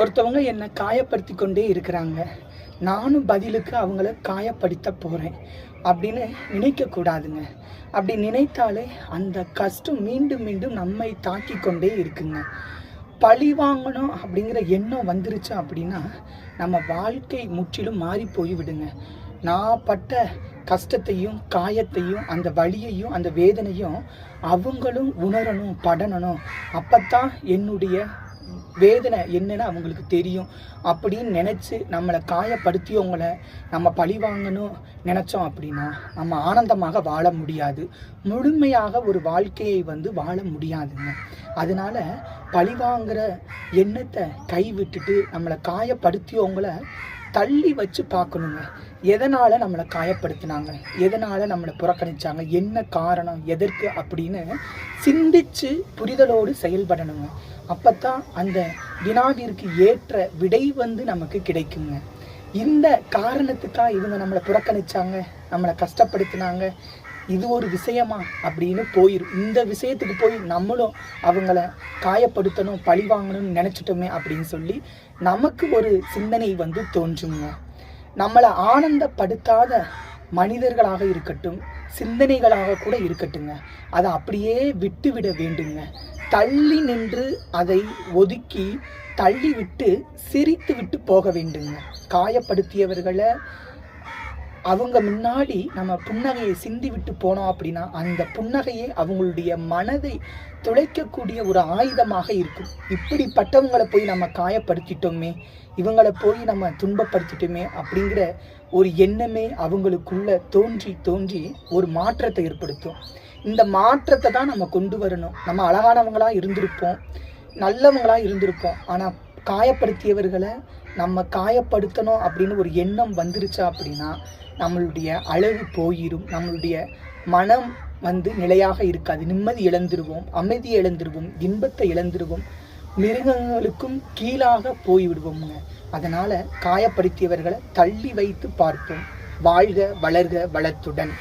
ஒருத்தவங்க என்னை காயப்படுத்தி கொண்டே இருக்கிறாங்க. நானும் பதிலுக்கு அவங்கள காயப்படுத்த போகிறேன் அப்படின்னு நினைக்கக்கூடாதுங்க. அப்படி நினைத்தாலே அந்த கஷ்டம் மீண்டும் மீண்டும் நம்மை தாக்கி கொண்டே இருக்குங்க. பழி வாங்கணும் அப்படிங்கிற எண்ணம் வந்துருச்சு அப்படின்னா நம்ம வாழ்க்கை முற்றிலும் மாறி போய் விடுங்க நான் பட்ட கஷ்டத்தையும் காயத்தையும் அந்த வழியையும் அந்த வேதனையும் அவங்களும் உணரணும் படணும். அப்போத்தான் என்னுடைய வேதனை என்னன்னு அவங்களுக்கு தெரியும். அப்படின்னு நினச்சி நம்மளை காயப்படுத்தியவங்கள நம்ம பழி வாங்கணும் நினச்சோம் அப்படின்னா நம்ம ஆனந்தமாக வாழ முடியாது. முழுமையாக ஒரு வாழ்க்கையை வந்து வாழ முடியாதுங்க. அதனால பழி வாங்குகிற எண்ணத்தை கைவிட்டுட்டு நம்மளை காயப்படுத்தியவங்கள தள்ளி வச்சு பார்க்கணுங்க. எதனால் நம்மளை காயப்படுத்தினாங்க? எதனால் நம்மளை புறக்கணிச்சாங்க? என்ன காரணம்? எதற்கு? அப்படின்னு சிந்திச்சு புரிதலோடு செயல்படணுங்க. அப்போத்தான் அந்த வினாவிற்கு ஏற்ற விடை வந்து நமக்கு கிடைக்குங்க. இந்த காரணத்துக்காக இவங்க நம்மளை புறக்கணிச்சாங்க நம்மளை கஷ்டப்படுத்தினாங்க இது ஒரு விஷயமா அப்படின்னு போயிடும் இந்த விஷயத்துக்கு போய் நம்மளும் அவங்கள காயப்படுத்தணும் பழி வாங்கணும்னு நினச்சிட்டோமே அப்படின்னு சொல்லி நமக்கு ஒரு சிந்தனை வந்து தோன்றுங்க. நம்மளை ஆனந்தப்படுத்தாத மனிதர்களாக இருக்கட்டும் சிந்தனைகளாக கூட இருக்கட்டுங்க அதை அப்படியே விட்டுவிட வேண்டுங்க. தள்ளி நின்று அதை ஒதுக்கி தள்ளி விட்டு சிரித்து விட்டு போக வேண்டுங்க. காயப்படுத்தியவர்களை அவங்க முன்னாடி நம்ம புன்னகையை சிந்தி விட்டு போனோம் அப்படின்னா அந்த புன்னகையே அவங்களுடைய மனதை துளைக்கக்கூடிய ஒரு ஆயுதமாக இருக்கும். இப்படிப்பட்டவங்களை போய் நம்ம காயப்படுத்திட்டோமே இவங்களை போய் நம்ம துன்பப்படுத்திட்டோமே அப்படிங்கிற ஒரு எண்ணமே அவங்களுக்குள்ள தோன்றி தோன்றி ஒரு மாற்றத்தை ஏற்படுத்தும். இந்த மாற்றத்தை தான் நம்ம கொண்டு வரணும். நம்ம அழகானவங்களாக இருந்திருப்போம் நல்லவங்களாக இருந்திருப்போம். ஆனால் காயப்படுத்தியவர்களை நம்ம காயப்படுத்தணும் அப்படின்னு ஒரு எண்ணம் வந்துருச்சா அப்படின்னா நம்மளுடைய அழகு போயிடும் நம்மளுடைய மனம் வந்து நிலையாக இருக்காது. நிம்மதி இழந்துருவோம் அமைதி இழந்துருவோம் இன்பத்தை இழந்துருவோம் மிருகங்களுக்கும் கீழாக போய்விடுவோம்ங்க. அதனால காயப்படுத்தியவர்களை தள்ளி வைத்து பார்ப்போம். வாழ்க வளர்க வளத்துடன்.